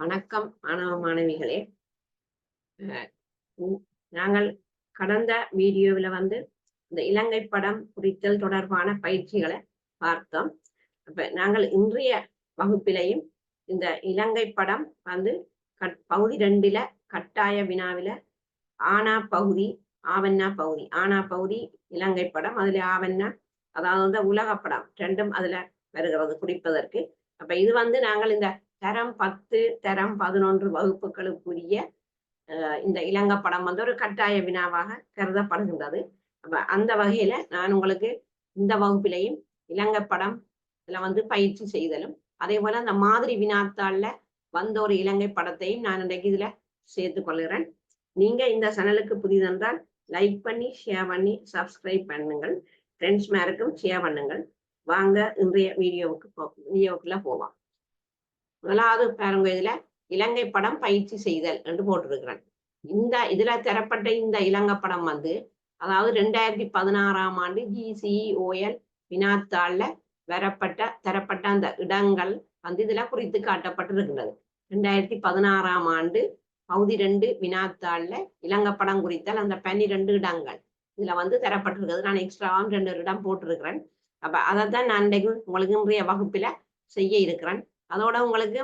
வணக்கம் மாணவ மாணவிகளே. நாங்கள் கடந்த வீடியோவில் வந்து இந்த இலங்கை படம் குறித்தல் தொடர்பான பயிற்சிகளை பார்த்தோம். அப்ப நாங்கள் இன்றைய வகுப்பிலையும் இந்த இலங்கை படம் வந்து கட் பகுதி ரெண்டுல கட்டாய வினாவில ஆனா பகுதி ஆவண்ணா பகுதி. ஆனா பகுதி இலங்கை படம் அதுல ஆவண்ணா அதாவது உலக படம் ரெண்டும் அதுல வருகிறது குறிப்பதற்கு. அப்ப இது வந்து நாங்கள் இந்த தரம் பத்து தரம் பதினொன்று வகுப்புகளுக்குரிய இந்த இலங்கை படம் வந்து ஒரு கட்டாய வினாவாக கருதப்படுகின்றது. அப்ப அந்த வகையில நான் உங்களுக்கு இந்த வகுப்பிலையும் இலங்கை படம் இதுல வந்து பயிற்சி செய்தலும் அதே போல அந்த மாதிரி வினாத்தாள்ல வந்த ஒரு இலங்கை படத்தையும் நான் இன்றைக்கு இதுல சேர்த்து கொள்கிறேன். நீங்க இந்த சேனலுக்கு புதிதென்றால் லைக் பண்ணி ஷேர் பண்ணி சப்ஸ்கிரைப் பண்ணுங்கள். ஃப்ரெண்ட்ஸ் மேருக்கும் ஷேர் பண்ணுங்கள். வாங்க இன்றைய வீடியோவுக்கு போ வீடியோக்குள்ள போவோம் முதலாவது பாருங்க இதுல இலங்கை படம் பயிற்சி செய்தல் என்று போட்டிருக்கிறேன் இந்த இதுல தரப்பட்ட இந்த இலங்கை படம் வந்து அதாவது ரெண்டாயிரத்தி பதினாறாம் ஆண்டு ஜிசிஓஎல் வினாத்தாள்ல வரப்பட்ட தரப்பட்ட அந்த இடங்கள் வந்து இதுல குறித்து காட்டப்பட்டிருக்கின்றது ரெண்டாயிரத்தி பதினாறாம் ஆண்டு பகுதி ரெண்டு வினாத்தாள்ல இலங்கை படம் குறித்தல் அந்த பன்னிரெண்டு இடங்கள் இதுல வந்து தரப்பட்டிருக்கிறது. நான் எக்ஸ்ட்ராவும் ரெண்டு இடம் போட்டிருக்கிறேன். அப்ப அதைத்தான் நான் உங்களுக்கு இன்றைய வகுப்புல செய்ய இருக்கிறேன். அதோட உங்களுக்கு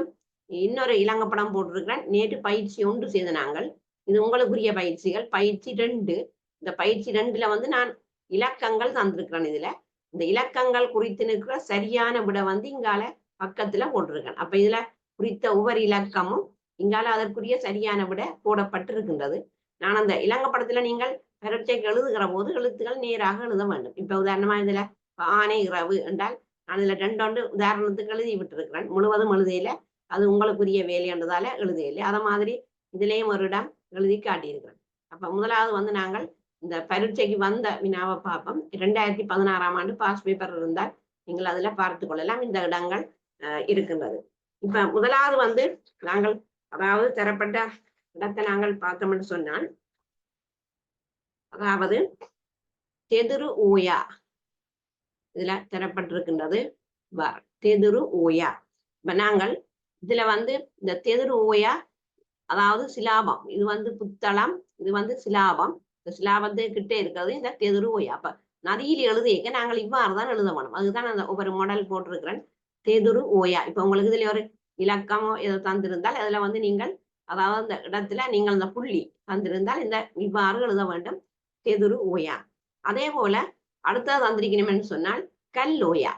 இன்னொரு இலங்கை படம் போட்டிருக்கிறேன். நேற்று பயிற்சி ஒன்று செய்த நாங்கள். இது உங்களுக்குரிய பயிற்சிகள். பயிற்சி ரெண்டு. இந்த பயிற்சி ரெண்டுல வந்து நான் இலக்கங்கள் தந்திருக்கிறேன் இதுல. இந்த இலக்கங்கள் குறித்து நிற்கிற சரியான விட வந்து இங்கால பக்கத்துல போட்டிருக்கேன். அப்ப இதுல குறித்த ஒவ்வொரு இலக்கமும் இங்கால அதற்குரிய சரியான விட போடப்பட்டிருக்கின்றது. நான் அந்த இலங்கை படத்துல நீங்கள் பரீட்சைக்கு எழுதுகிற போது எழுத்துக்கள் நேராக எழுத வேண்டும். இப்ப உதாரணமா இதுல ஆனை இரவு என்றால் அதுல இதுல ரெண்டொண்டு உதாரணத்துக்கு எழுதி விட்டுருக்கிறேன். முழுவதும் எழுதையில. அது உங்களுக்குரிய வேலைன்றதால எழுதையில்லை அத மாதிரி இதுலேயும் ஒரு இடம் எழுதி காட்டியிருக்கிறேன். அப்ப முதலாவது வந்து நாங்கள் இந்த பரீட்சைக்கு வந்த வினாவை பார்ப்போம். ரெண்டாயிரத்தி பதினாறாம் ஆண்டு பாஸ் பேப்பர் இருந்தால் நீங்கள் அதுல பார்த்து கொள்ளலாம். இந்த இடங்கள் அஹ், இருக்கின்றது. இப்ப முதலாவது வந்து நாங்கள் அதாவது தரப்பட்ட இடத்தை நாங்கள் பார்த்தோம்னு சொன்னால் அதாவது செதுரு ஊயா. இதுல தரப்பட்டிருக்கின்றது வ- தெதுரு ஓயா. இப்ப நாங்கள் இதுல வந்து இந்த தெதுரு ஓயா அதாவது சிலாபம். இது வந்து புத்தளம் இது வந்து சிலாபம். இந்த சிலாபத்து கிட்டே இருக்கிறது இந்த தெதுரு ஓயா. அப்ப நதியில் எழுதியக்க நாங்கள் இவ்வாறு தான் எழுத வேணும். அதுதான் அந்த ஒவ்வொரு மாடல் போட்டிருக்கிறேன். தெதுரு ஓயா. இப்ப உங்களுக்கு இதுல ஒரு இலக்கமோ ஏதோ தந்திருந்தால் அதுல வந்து நீங்கள் அதாவது அந்த இடத்துல நீங்கள் அந்த புள்ளி தந்திருந்தால் இந்த இவ்வாறு எழுத வேண்டும். தெதுரு ஓயா. அதே போல அடுத்தது தந்திருக்கணும்னு சொன்னால் கல்லோயா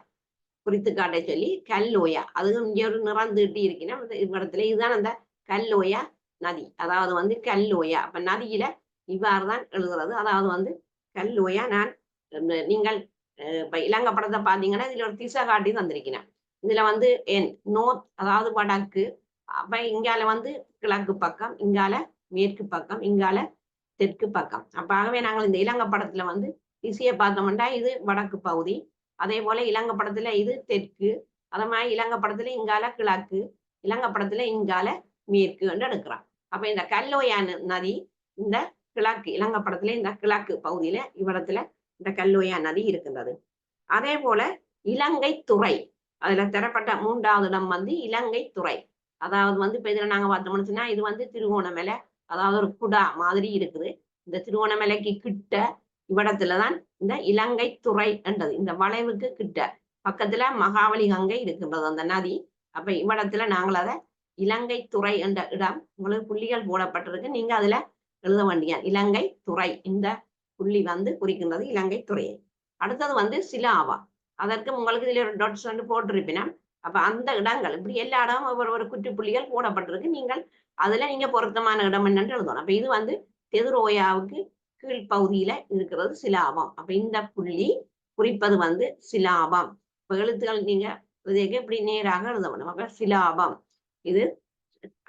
குறித்து காட்ட சொல்லி கல்லோயா அதுவும் இங்கே ஒரு நிறம் தீட்டி இருக்கணும் இவ்விடத்துல இதுதான் அந்த கல்லோயா நதி. அதாவது வந்து கல்லோயா அப்ப நதியில இவ்வாறு தான் எழுதுறது அதாவது வந்து கல்லோயா நான் நீங்கள் இப்ப இலங்கை படத்தை பாத்தீங்கன்னா இதுல ஒரு திசை காட்டி தந்திருக்கிறேன் இதுல வந்து என் நோர்த் அதாவது வடக்கு அப்ப இங்கால வந்து கிழக்கு பக்கம் இங்கால மேற்கு பக்கம் இங்கால தெற்கு பக்கம். அப்ப ஆகவே நாங்கள் இந்த இலங்கை படத்துல வந்து இசையை பார்த்தோம்னா இது வடக்கு பகுதி. அதே போல இலங்கை படத்துல இது தெற்கு. அதே மாதிரி இலங்கை படத்துல இங்கால கிழக்கு இலங்கை படத்துல இங்கால மேற்கு என்று எடுக்கிறான். அப்ப இந்த கல்லோயா நதி இந்த கிழக்கு இலங்கை படத்துல இந்த கிழக்கு பகுதியில இவ்விடத்துல இந்த கல்லோயா நதி இருக்கின்றது. அதே போல இலங்கை துறை அதுல தரப்பட்ட மூன்றாவது இடம் வந்து இலங்கை துறை. அதாவது வந்து இப்ப இதுல நாங்க பார்த்தோம்னு சொன்னா இது வந்து திருவோணமலை அதாவது ஒரு குடா மாதிரி இருக்குது. இந்த திருவோணமலைக்கு கிட்ட இவ்விடத்துலதான் இந்த இலங்கை துறை என்றது. இந்த வளைவுக்கு கிட்ட பக்கத்துல மகாவலி கங்கை இருக்கின்றது அந்த நதி. அப்ப இவ்விடத்துல நாங்கள் அதை இலங்கை துறை என்ற இடம். உங்களுக்கு புள்ளிகள் போடப்பட்டிருக்கு. நீங்க அதுல எழுத வேண்டிய இலங்கை துறை இந்த புள்ளி வந்து குறிக்கின்றது இலங்கை துறையை. அடுத்தது வந்து சிலாவா. அதற்கு உங்களுக்கு இதுல ஒரு டாட்ஸ் வந்து போட்டிருப்பினா அப்ப அந்த இடங்கள் இப்படி எல்லா இடமும் ஒவ்வொரு ஒரு குட்டி புள்ளிகள் போடப்பட்டிருக்கு. நீங்கள் அதுல நீங்க பொருத்தமான இடம் என்னன்னு எழுதணும். அப்ப இது வந்து தெதுரோயாவுக்கு கீழ்ப்பகுதியில இருக்கிறது சிலாபம். அப்ப இந்த புள்ளி குறிப்பது வந்து சிலாபம். இப்ப எழுத்துக்கள் நீங்க இதுக்கு இப்படி நேராக எழுத வேணும் அப்ப சிலாபம். இது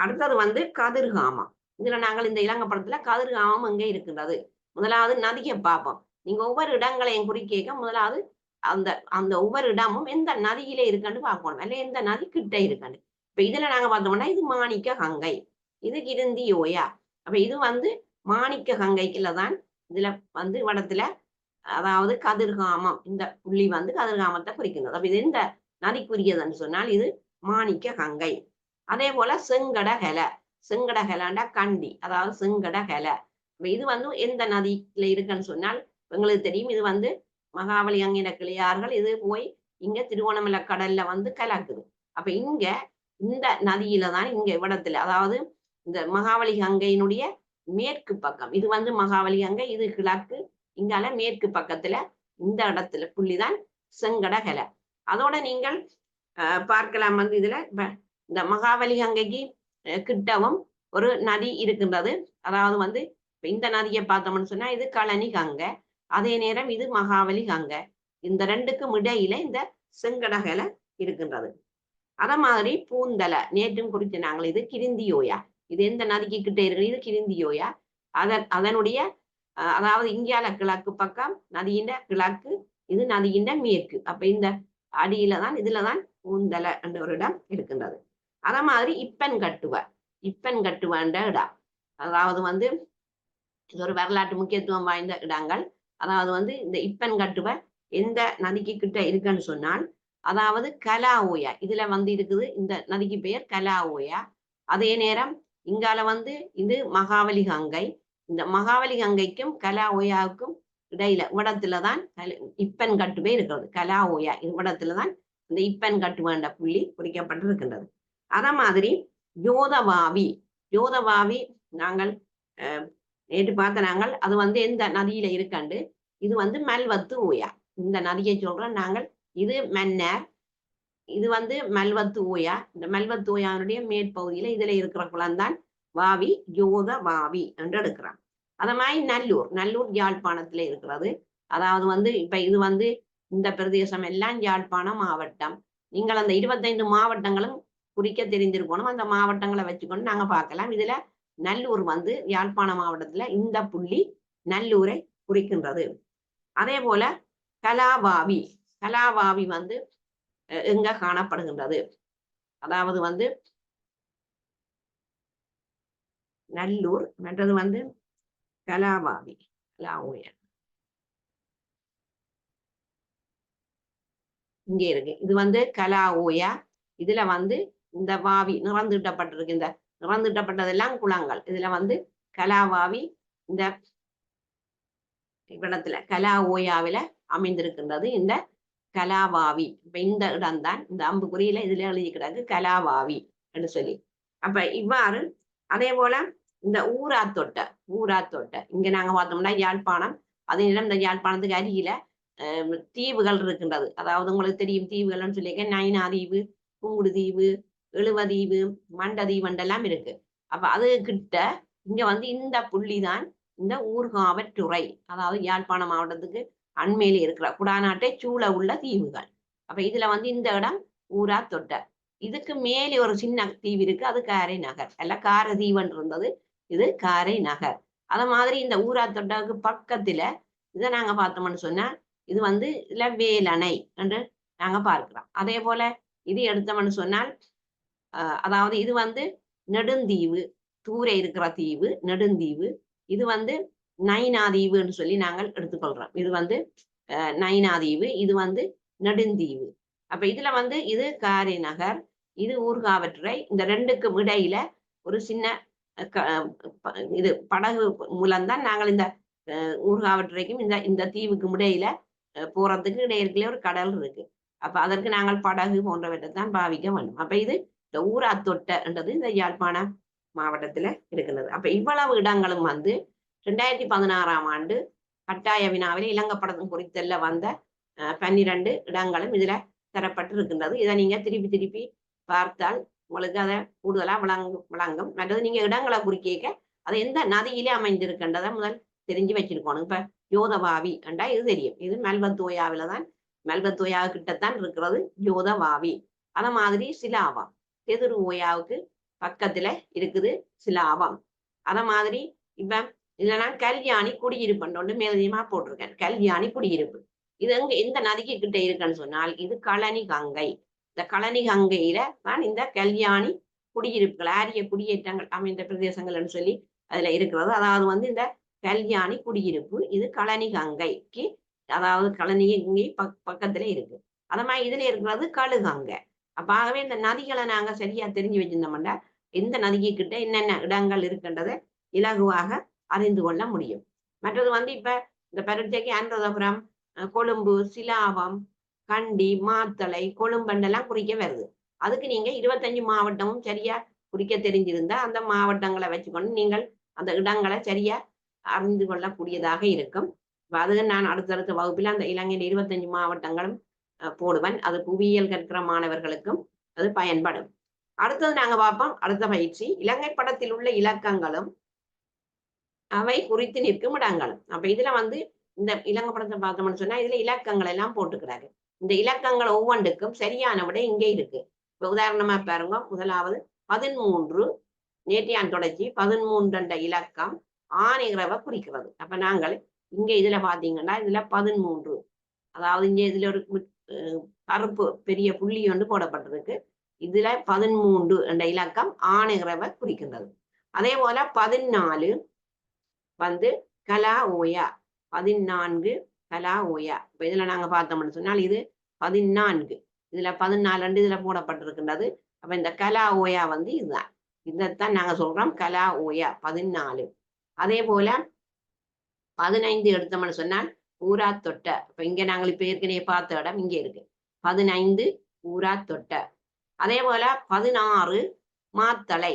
அடுத்தது வந்து கதிர்காமம். இதுல நாங்கள் இந்த இலங்கை படத்துல கதிர்காமம் எங்க இருக்கின்றது. முதலாவது நதியை பார்ப்போம். நீங்க ஒவ்வொரு இடங்களையும் குறிக்க முதலாவது அந்த அந்த ஒவ்வொரு இடமும் எந்த நதியில இருக்குன்னு பார்க்கணும். அல்ல எந்த நதி கிட்ட இருக்குன்னு இப்ப இதுல நாங்க பார்த்தோம்னா இது மாணிக்க கங்கை. இது கிருந்தி ஓயா அப்ப இது வந்து மாணிக்க கங்கைக்குள்ள தான் இதுல வந்து வடத்துல அதாவது கதிர்காமம் இந்த புள்ளி வந்து கதிர்காமத்தை குறிக்கின்றது அப்ப இது எந்த நதிக்குரியதுன்னு சொன்னால் இது மாணிக்க கங்கை. அதே போல செங்கடகல செங்கடகலாண்டா கண்டி அதாவது செங்கடகல. இது வந்து எந்த நதியில இருக்குன்னு சொன்னால் எங்களுக்கு தெரியும் இது வந்து மகாபலி அங்கின கிளியார்கள் இது போய் இங்க திருவண்ணாமலை கடல்ல வந்து கலக்குது. அப்ப இங்க இந்த நதியில தான் இங்க இடத்துல அதாவது இந்த மகாபலி கங்கையினுடைய மேற்கு பக்கம். இது வந்து மகாபலி கங்கை இது கிழக்கு. இங்கால மேற்கு பக்கத்துல இந்த இடத்துல புள்ளிதான் செங்கடகலை. அதோட நீங்கள் அஹ், பார்க்கலாம் வந்து இதுல. இந்த மகாபலி கங்கைக்கு கிட்டவும் ஒரு நதி இருக்கின்றது. அதாவது வந்து இந்த நதியை பார்த்தோம்னு சொன்னா இது கழனி கங்கை. அதே நேரம் இது மகாபலி கங்கை. இந்த ரெண்டுக்கும் இடையில இந்த செங்கடகலை இருக்கின்றது. அத மாதிரி பூந்தலை நேற்றும் குறிச்சு நாங்கள் இது கிரிந்தியோயா. இது எந்த நதிக்கு கிட்ட இருக்கு இது கிருந்தியோயா? அதன் அதனுடைய அதாவது இந்தியால கிழக்கு பக்கம் நதியின் கிழக்கு இது நதியின் மேற்கு. அப்ப இந்த அடியில தான் இதுல தான் பூந்தலை என்ற ஒரு இடம் இருக்கின்றது. அத மாதிரி இப்பன் கட்டுவ இப்பன் கட்டுவன்ற இடம். அதாவது வந்து இது ஒரு வரலாற்று முக்கியத்துவம் வாய்ந்த இடங்கள். அதாவது வந்து இந்த இப்பன் கட்டுவ எந்த நதிக்கு கிட்ட இருக்குன்னு சொன்னால் அதாவது கலா ஓயா இதுல வந்து இருக்குது இந்த நதிக்கு பெயர் கலா ஓயா அதே நேரம் இங்கால வந்து இது மகாவலி கங்கை இந்த மகாவலி கங்கைக்கும் கலா ஓயாவுக்கும் இடையில இவ்விடத்துல தான் இப்பன் கட்டுமே இருக்கிறது. கலா ஓயா இவ்விடத்துல தான் இந்த இப்பன் கட்டுவேண்ட புள்ளி குறிக்கப்பட்டிருக்கின்றது. அத மாதிரி ஜோதவாவி ஜோதவாவி நாங்கள் நேற்று பார்த்த நாங்கள் அது வந்து எந்த நதியில இருக்கண்டு? இது வந்து மல்வத்து ஓயா. இந்த நதியை சொல்றோம் நாங்கள். இது மன்னர் இது வந்து மல்வத்து ஓயா இந்த மல்வத்து ஓயாவுடைய மேற்பகுதியில இதுல இருக்கிற குளம்தான் வாவி யோத வாவி என்று எடுக்கிறான் அத மாதிரி நல்லூர் நல்லூர் யாழ்ப்பாணத்துல இருக்கிறது. அதாவது வந்து இப்ப இது வந்து இந்த பிரதேசம் எல்லாம் யாழ்ப்பாண மாவட்டம். நீங்கள் அந்த இருபத்தைந்து மாவட்டங்களும் குறிக்க தெரிந்திருக்கணும். அந்த மாவட்டங்களை வச்சுக்கொண்டு நாங்க பார்க்கலாம். இதுல நல்லூர் வந்து யாழ்ப்பாண மாவட்டத்துல இந்த புள்ளி நல்லூரை குறிக்கின்றது. அதே போல கலாவாவி. கலாவாவி வந்து எங்க காணப்படுகின்றது. அதாவது வந்து நல்லூர் மற்றது வந்து கலாவாவி கலாவோயர் இங்க இருக்கு. இது வந்து கலா ஓயா இதுல வந்து இந்த வாவி நிறந்துட்டப்பட்டிருக்கு. இந்த நிறந்துட்டப்பட்டதெல்லாம் குளங்கள். இதுல வந்து கலாவாவி இந்த இடத்துல கலா ஓயாவில அமைந்திருக்கின்றது. இந்த கலாவாவி. இப்ப இந்த இடம் தான் இந்த அம்புக்குறியில இதுல எழுதி கிடக்கு கலாவாவி என்று சொல்லி. அப்ப இவ்வாறு அதே போல இந்த ஊராத்தொட்டை ஊராத்தொட்டை இங்க நாங்க பார்த்தோம்னா யாழ்ப்பாணம் அதே நேரம் இந்த யாழ்ப்பாணத்துக்கு அருகில தீவுகள் இருக்கின்றது. அதாவது உங்களுக்கு தெரியும் தீவுகள்னு சொல்லியிருக்கேன் நைனா தீவு புங்குடு தீவு எழுவதீவு மண்டதீவண்டெல்லாம் இருக்கு. அப்ப அது கிட்ட இங்க வந்து இந்த புள்ளி தான் இந்த ஊர்காவற்றுறை. அதாவது யாழ்ப்பாணம் மாவட்டத்துக்கு அண்மையில இருக்கிற குடாநாட்டை சூழ உள்ள தீவுகள். அப்ப இதுல வந்து இந்த இடம் ஊரா தொட்ட. இதுக்கு மேலே ஒரு சின்ன தீவு இருக்கு அது காரை நகர். அல்ல கார தீவன் இருந்தது. இது காரை நகர். அத மாதிரி இந்த ஊரா தொட்டாவுக்கு பக்கத்துல இதை நாங்க பார்த்தோம்னு சொன்னா இது வந்து இதுல வேலணை என்று நாங்க பார்க்கிறோம். அதே போல இது எடுத்தோம்னு சொன்னால் அதாவது இது வந்து நெடுந்தீவு தூர இருக்கிற தீவு நெடுந்தீவு. இது வந்து நைனாதீவுன்னு சொல்லி நாங்கள் எடுத்துக்கொள்றோம். இது வந்து அஹ், நைனாதீவு இது வந்து நெடுந்தீவு. அப்ப இதுல வந்து இது காரை நகர் இது ஊர்காவற்றுறை இந்த ரெண்டுக்கும் இடையில ஒரு சின்ன க- ப- இது படகு மூலம்தான் நாங்கள் இந்த ஊர்காவற்றுறைக்கும் இந்த இந்த தீவுக்கும் இடையில போறதுக்கு இடையில ஒரு கடல் இருக்கு. அப்ப அதற்கு நாங்கள் படகு போன்றவற்றை தான் பாவிக்க வேண்டும். அப்ப இது இந்த ஊராத்தொட்டன்றது இந்த யாழ்ப்பாண மாவட்டத்துல இருக்கிறது. அப்ப இவ்வளவு இடங்களும் வந்து ரெண்டாயிரத்தி பதினாறாம் ஆண்டு கட்டாய வினாவில் இலங்கப்படம் குறித்தல்ல வந்த பன்னிரண்டு இடங்களும் இதுல தரப்பட்டு இருக்கின்றது இதை நீங்க திருப்பி திருப்பி பார்த்தால் உங்களுக்கு அதை கூடுதலா விளங்கும் விளங்கும் மற்றது நீங்க இடங்களை குறிக்க அது எந்த நதியிலே அமைந்திருக்கின்றதை முதல் தெரிஞ்சு வச்சிருக்கணும். இப்ப யோதவாவி என்றா இது தெரியும். இது மெல்பத்தோயாவில தான் மெல்பத்தோயா கிட்டத்தான் இருக்கிறது யோதவாவி. அத மாதிரி சிலாவம் எதிர் ஓயாவுக்கு பக்கத்துல இருக்குது சிலாவம் அத மாதிரி இப்ப இல்லைன்னா கல்யாணி குடியிருப்புன்னு ஒன்று மேலதிகமா போட்டிருக்கேன். கல்யாணி குடியிருப்பு. இது எங்க எந்த நதிக்கு கிட்ட இருக்குன்னு சொன்னால் இது கழனி கங்கை. இந்த கழனி கங்கையில தான் இந்த கல்யாணி குடியிருப்புகள் ஆரிய குடியேற்றங்கள் அமைந்த பிரதேசங்கள்னு சொல்லி அதுல இருக்கிறது. அதாவது வந்து இந்த கல்யாணி குடியிருப்பு இது கழனி கங்கைக்கு அதாவது கழனி கங்கை பக் பக்கத்துல இருக்கு. அத மாதிரி இதுல இருக்கிறது கழுகங்கை. அப்ப ஆகவே இந்த நதிகளை நாங்க சரியா தெரிஞ்சு வச்சிருந்தோம்னா எந்த நதிக்கு கிட்ட என்னென்ன இடங்கள் இருக்கின்றதை இலகுவாக அறிந்து கொள்ள முடியும். மற்றது வந்து இப்ப இந்த பரீட்சைக்கு அனுராதபுரம் கொழும்பு சிலாவம் கண்டி மாத்தளை கொழும்பண்டெல்லாம் குறிக்க வருது. அதுக்கு நீங்க இருபத்தஞ்சு மாவட்டமும் சரியா குறிக்க தெரிஞ்சிருந்தா அந்த மாவட்டங்களை வச்சுக்கொண்டு நீங்கள் அந்த இடங்களை சரியா அறிந்து கொள்ளக்கூடியதாக இருக்கும். அதுக்கு நான் அடுத்தடுத்த வகுப்பில் அந்த இலங்கையில் இருபத்தஞ்சு மாவட்டங்களும் போடுவேன். அது புவியியல் கற்கிற மாணவர்களுக்கும் அது பயன்படும். அடுத்தது நாங்க பார்ப்போம். அடுத்த பயிற்சி. இலங்கை படத்தில் உள்ள இலக்கங்களும் அவை குறித்து நிற்கும் இடங்கள். அப்ப இதுல வந்து இந்த இலங்கை படத்தை பார்த்தோம்னு சொன்னா இதுல இலக்கங்கள் எல்லாம் போட்டுக்கிறாரு இந்த இலக்கங்கள் ஒவ்வொன்றுக்கும் சரியான விட இங்கே இருக்கு. இப்ப உதாரணமா பாருங்க முதலாவது பதிமூன்று நேற்றையான் தொடர்ச்சி? பதிமூன்று என்ற இலக்கம் ஆணைகிறவ குறிக்கிறது. அப்ப நாங்கள் இங்க இதுல பாத்தீங்கன்னா இதுல பதிமூன்று. அதாவது இங்க இதுல ஒரு கருப்பு பெரிய புள்ளி ஒன்று போடப்பட்டிருக்கு. இதுல பதிமூன்று என்ற இலக்கம் ஆணைகிறவ குறிக்கின்றது. அதே போல பதினாலு வந்து கலா ஓயா பதினான்கு கலா ஓயா. இப்ப இதுல நாங்க பார்த்தோம்னு சொன்னால் இது பதினான்கு. இதுல பதினாலு ரெண்டு இதுல போடப்பட்டிருக்கின்றது. அப்ப இந்த கலா ஓயா வந்து இதுதான். இதைத்தான் நாங்க சொல்றோம். கலா ஓயா பதினாலு. அதே போல பதினைந்து எடுத்தோம்னு சொன்னால் ஊரா தொட்ட. இப்ப இங்க நாங்கள் இப்ப ஏற்கனவே பார்த்த இடம் இங்க இருக்கு. பதினைந்து ஊரா தொட்ட. அதே போல பதினாறு மாத்தளை.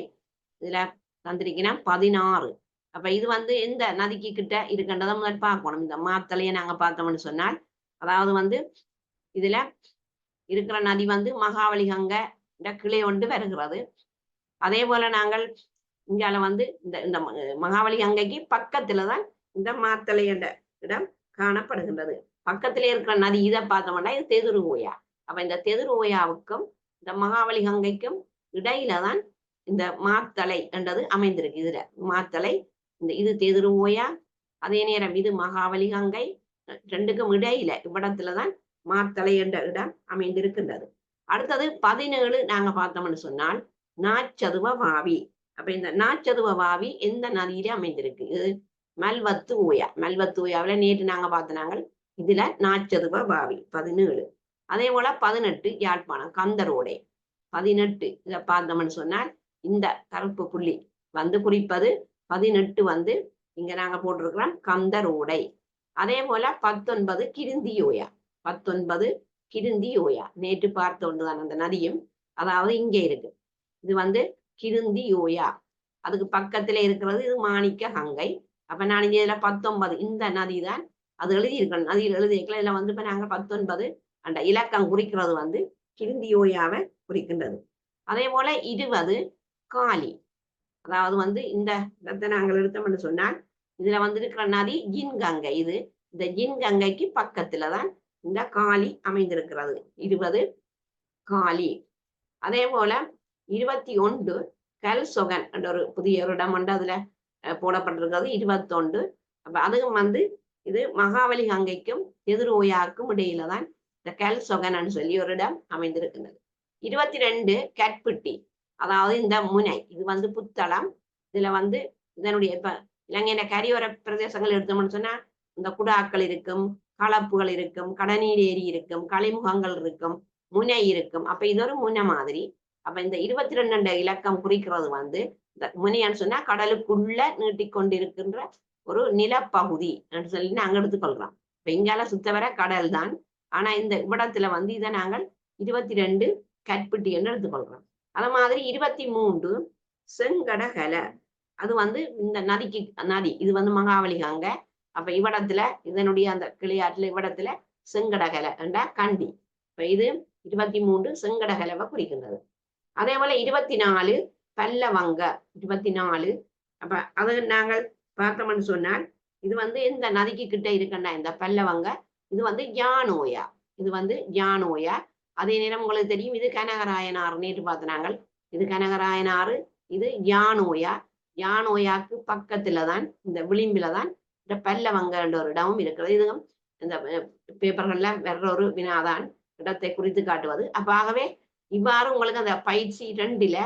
இதுல தந்திரிக்கினா பதினாறு. அப்ப இது வந்து எந்த நதிக்கு கிட்ட இருக்கின்றதை முதல் பார்க்கணும். இந்த மாத்தலையை நாங்க பார்த்தோம்னு சொன்னால் அதாவது வந்து இதுல இருக்கிற நதி வந்து மகாவலி கங்கை இந்த கிளை ஒன்று வருகிறது. அதே போல நாங்கள் இங்கால வந்து இந்த இந்த ம- மகாவலி கங்கைக்கு பக்கத்துல தான் இந்த மாத்தளை என்ற இடம் காணப்படுகின்றது. பக்கத்திலே இருக்கிற நதி இதை பார்த்தோம்னா இது தெதுரு ஓயா. அப்ப இந்த தெதுரு ஓயாவுக்கும் இந்த மகாவலி கங்கைக்கும் இடையில தான் இந்த மாத்தளை என்றது அமைந்திருக்கு. இதுல மாத்தளை இந்த இது தெதுரு ஓயா. அதே நேரம் இது மகாவலி கங்கை ரெண்டுக்கும் இடையில இவ்விடத்துலதான் தான் என்ற இடம் அமைந்திருக்கின்றது. அடுத்தது பதினேழு நாங்க பார்த்தோம்னு சொன்னால் நாச்சதுவ வாவி. அப்ப இந்த நாச்சதுவ வாவி எந்த நதியில அமைந்திருக்கு? இது மல்வத்து ஓயா. மல்வத்து ஓயாவில நேற்று நாங்க பார்த்தனாங்க இதுல நாச்சதுவ வாவி பதினேழு. அதே போல பதினெட்டு யாழ்ப்பாணம் கந்தரோடை. பதினெட்டு இதை பார்த்தோம்னு சொன்னால் இந்த கருப்பு புள்ளி வந்து குறிப்பது பதினெட்டு வந்து இங்க நாங்க போட்டிருக்கிறோம் கந்தரோடை அதே போல பத்தொன்பது கிருந்தியோயா பத்தொன்பது கிருந்தியோயா நேற்று பார்த்த ஒன்றுதான் அந்த நதியும். அதாவது இங்க இருக்கு. இது வந்து கிருந்தியோயா அதுக்கு பக்கத்துல இருக்கிறது இது மாணிக்க கங்கை. அப்ப நான் இங்க இதுல பத்தொன்பது இந்த நதி தான் அது எழுதி இருக்கணும் நதியில் எழுதியிருக்கலாம் இதுல வந்து இப்ப நாங்க பத்தொன்பது அந்த இலக்கம் குறிக்கிறது வந்து கிருந்தியோயாவை குறிக்கின்றது. அதே போல இருபது காலி அதாவது வந்து இந்த இடத்தை நாங்கள் எடுத்தோம்னு சொன்னால் இதுல வந்து இருக்கிற நதி ஜின் கங்கை இது இந்த ஜின் கங்கைக்கு பக்கத்துல தான் இந்த காளி அமைந்திருக்கிறது. இருபது காளி. அதே போல இருபத்தி ஒன்று கல்சொகன் என்ற ஒரு புதிய ஒரு இடம் வந்து அதுல போடப்பட்டிருக்கிறது. இருபத்தொன்று. அப்ப அதுவும் வந்து இது மகாவலி கங்கைக்கும் எதிரோயாவுக்கும் இடையில தான் இந்த கல் சொகன் சொல்லி ஒரு இடம் அமைந்திருக்கின்றது. இருபத்தி ரெண்டு கட்பிட்டி அதாவது இந்த முனை இது வந்து புத்தளம் இதுல வந்து இதனுடைய இப்ப இலங்கையில கரையோர பிரதேசங்கள் எடுத்தோம்னு சொன்னா இந்த குடாக்கள் இருக்கும் களப்புகள் இருக்கும் கடநீர் ஏரி இருக்கும் கலைமுகங்கள் இருக்கும் முனை இருக்கும். அப்ப இது ஒரு முனை மாதிரி. அப்ப இந்த இருபத்தி ரெண்டு இலக்கம் குறிக்கிறது வந்து இந்த முனைன்னு சொன்னா கடலுக்குள்ள நீட்டிக்கொண்டிருக்கின்ற ஒரு நிலப்பகுதி என்று சொல்லி நாங்க எடுத்துக்கொள்றோம். இப்ப இங்கால சுத்தவர கடல் தான் ஆனா இந்த இவ்விடத்துல வந்து இதை நாங்கள் இருபத்தி ரெண்டு கட்பிட்டி என்று எடுத்துக்கொள்றோம். அது மாதிரி இருபத்தி மூன்று செங்கடகல. அது வந்து இந்த நதிக்கு நதி இது வந்து மகாவலி கங்கை அப்ப இவ்விடத்துல இதனுடைய அந்த கிளையாற்றுல இவ்விடத்துல செங்கடகல என்ற கண்டி. இப்ப இது இருபத்தி மூன்று செங்கடகலவை குறிக்கின்றது. அதே போல இருபத்தி நாலு பல்லவங்க இருபத்தி நாலு. அப்ப அது நாங்கள் பார்த்தோம்னு சொன்னால் இது வந்து இந்த நதிக்கு கிட்ட இருக்கின்ற இந்த பல்லவங்க? இது வந்து யானோயா இது வந்து யானோயா அதே நேரம் உங்களுக்கு தெரியும் இது கனகராயனார் நேற்று பார்த்தனாங்க இது கனகராயனாறு இது யானோயா. யானோயாக்கு பக்கத்துல தான் இந்த விளிம்பில தான் இந்த பல்லவங்கன்ற ஒரு இடமும் இருக்கிறது. இதுவும் இந்த பேப்பர்கள்ல வேற ஒரு வினாதான் இடத்தை குறித்து காட்டுவது. அப்ப ஆகவே இவ்வாறு உங்களுக்கு அந்த பயிற்சி ரெண்டுல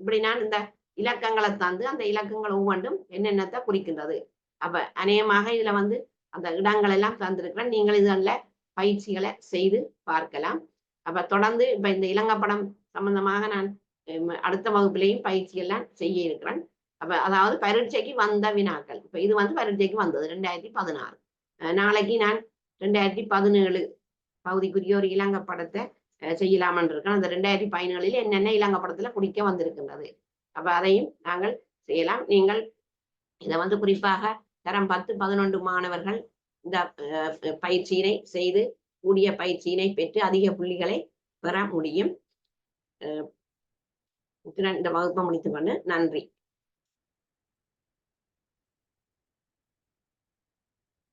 இப்படி நான் இந்த இலக்கங்களை தந்து அந்த இலக்கங்கள் ஒவ்வொன்றும் என்னென்னத்தை குறிக்கின்றது. அப்ப அநேகமாக இதுல வந்து அந்த இடங்கள் எல்லாம் தந்திருக்கிறேன். நீங்கள் இதுல பயிற்சிகளை செய்து பார்க்கலாம். அப்ப தொடர்ந்து இப்ப இந்த இலங்கப்படம் சம்பந்தமாக நான் அடுத்த வகுப்பிலையும் பயிற்சி எல்லாம் செய்ய இருக்கிறேன். அப்ப அதாவது பரீட்சைக்கு வந்த வினாக்கள். இப்ப இது வந்து பரீட்சைக்கு வந்தது ரெண்டாயிரத்தி பதினாறு. நாளைக்கு நான் ரெண்டாயிரத்தி பதினேழு பகுதிக்குரிய ஒரு இலங்கை படத்தை செய்யலாமன் இருக்கேன். அந்த ரெண்டாயிரத்தி பதினேழில் என்னென்ன இலங்கை படத்துல குடிக்க வந்திருக்கின்றது. அப்ப அதையும் நாங்கள் செய்யலாம். நீங்கள் இதை வந்து குறிப்பாக தரம் பத்து பதினொன்று மாணவர்கள் இந்த பயிற்சியினை செய்து கூடிய பயிற்சியினை பெற்று அதிக புள்ளிகளை பெற முடியும். இந்த வகுப்பை முடித்துக்கொண்டு நன்றி.